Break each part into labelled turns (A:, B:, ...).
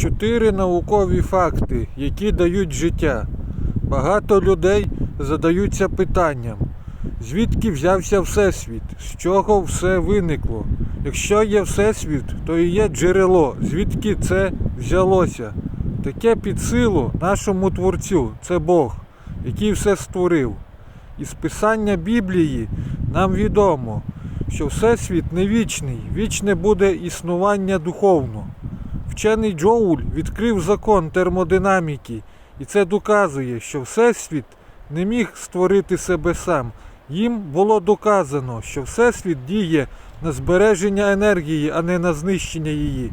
A: Чотири наукові факти, які дають життя. Багато людей задаються питанням, звідки взявся Всесвіт, з чого все виникло. Якщо є Всесвіт, то і є джерело, звідки це взялося. Таке під силу нашому Творцю це Бог, який все створив. Із писання Біблії нам відомо, що Всесвіт не вічний, вічне буде існування духовно. Вчений Джоуль відкрив закон термодинаміки, і це доказує, що Всесвіт не міг створити себе сам. Їм було доказано, що Всесвіт діє на збереження енергії, а не на знищення її.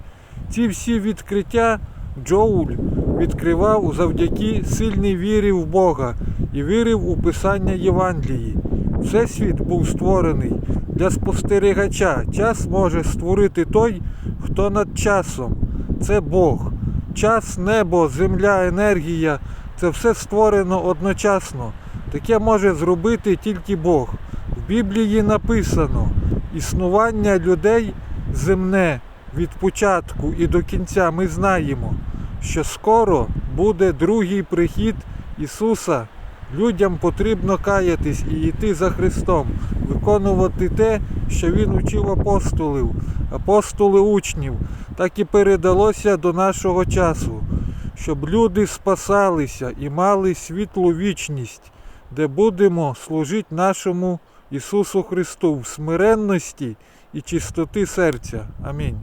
A: Ці всі відкриття Джоуль відкривав завдяки сильній вірі в Бога і вірив у писання Євангелії. Всесвіт був створений для спостерігача. Час може створити той, хто над часом. Це Бог. Час, небо, земля, енергія це все створено одночасно. Таке може зробити тільки Бог. В Біблії написано: існування людей земне від початку і до кінця ми знаємо, що скоро буде другий прихід Ісуса. Людям потрібно каятись і йти за Христом, виконувати те, що Він учив апостолів, апостоли учнів, так і передалося до нашого часу, щоб люди спасалися і мали світлу вічність, де будемо служити нашому Ісусу Христу в смиренності і чистоти серця. Амінь.